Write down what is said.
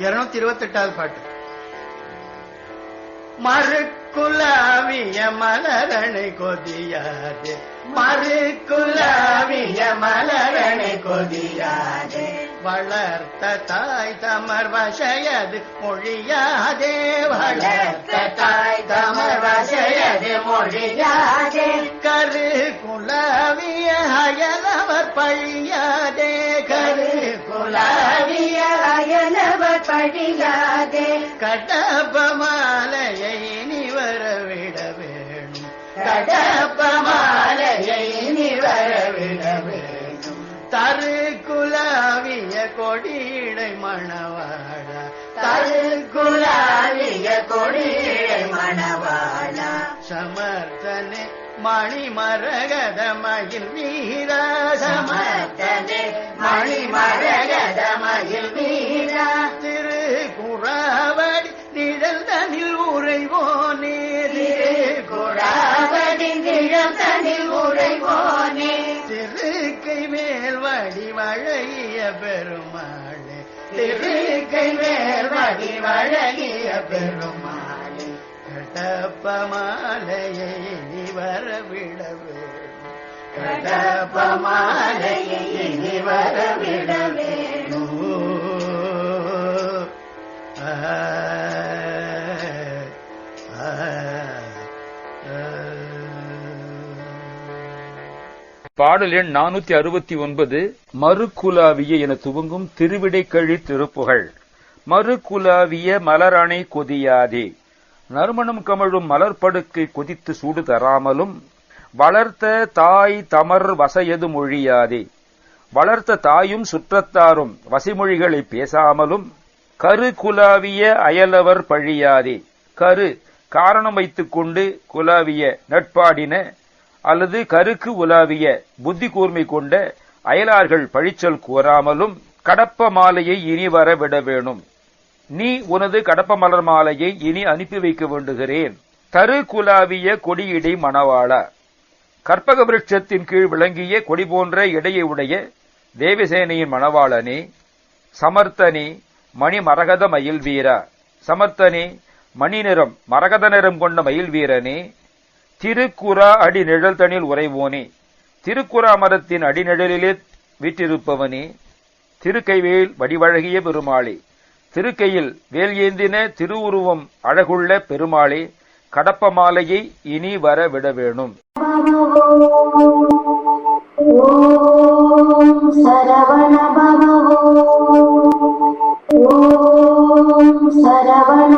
இருநூத்தி இருபத்தி எட்டாவது பாட்டு. மறுக்குலாவிய மலரணை கொதியாதே. மறுக்குலாவிய மலரணை கொதியாதே. வளர்த்த தாய் தமர் வசையது மொழியாதே. வளர்த்த தாய் தமர் வசையது மொழியாதே. கரு குலாவிய அயலவர் பழியாதே. கரு குலாவிய அயலவர் பழியாதே கடப்ப மாலையை இனி வரவிட வேணும் கடப்ப நீ வரவிட வேணும் தரு குலாவிய கொடியடை மணவாழா தரு குலாவிய கொடியடை மணவாழா சமர்த்தனே மணி மரகத மயில் வீரா. சமர்த்தனே மணி மரகத மயில் வீரா. நிழல் தனில் உறைவோனே திருக்கை மேல் வடி வழகிய பெருமாளே. திருக்கை மேல் வடி வழகிய பெருமாளே. கடப்ப மாலையை இனி வரவிட வேணும் கடப்ப மாலையை இனி வரவிட வேணும் ஆ, பாடல் எண் நானூத்தி அறுபத்தி ஒன்பது மறுகுலாவிய என துவங்கும் திருவிடைக்கழி திருப்புகள். மறுகுலாவிய மலரணை கொதியாதே. நறுமணம் கமழும் மலர்படுக்கை கொதித்து சூடு தராமலும் வளர்த்த தாய் தமர் வசையது மொழியாதே. வளர்த்த தாயும் சுற்றத்தாரும் வசிமொழிகளை பேசாமலும் கரு குலாவிய அயலவர் பழியாதே. கரு காரணம் வைத்துக்கொண்டு குலாவிய நட்பாடின அல்லது கருக்கு உலாவிய புத்தி கூர்மை கொண்ட அயலார்கள் பழிச்சல் கூறாமலும் கடப்ப மாலையை இனி வர விட வேணும். நீ உனது கடப்ப மலர் மாலையை இனி அனுப்பி வைக்க வேண்டுகிறேன். தரு குலாவிய கொடியிடை மணவாளா. கற்பக விருட்சத்தின் கீழ் விளங்கிய கொடி போன்ற இடையை உடைய தேவசேனையின் மணவாளனே சமர்த்தனே மணி மரகத மயில் வீரா சமர்த்தனே மணி நிறம் மரகத நிறம் கொண்ட மயில் வீரனே திருக்குறா அடிநிழல் தனில் உறைவோனே. திருக்குறா மரத்தின் அடிநிழலிலே வீற்றிருப்பவனே. திருக்கைவேல் வடிவழகிய பெருமாளே. திருக்கையில் வேல் ஏந்தின திருவுருவம் அழகுள்ள பெருமாளே கடப்ப மாலையை இனி வர விட வேணும். சரவண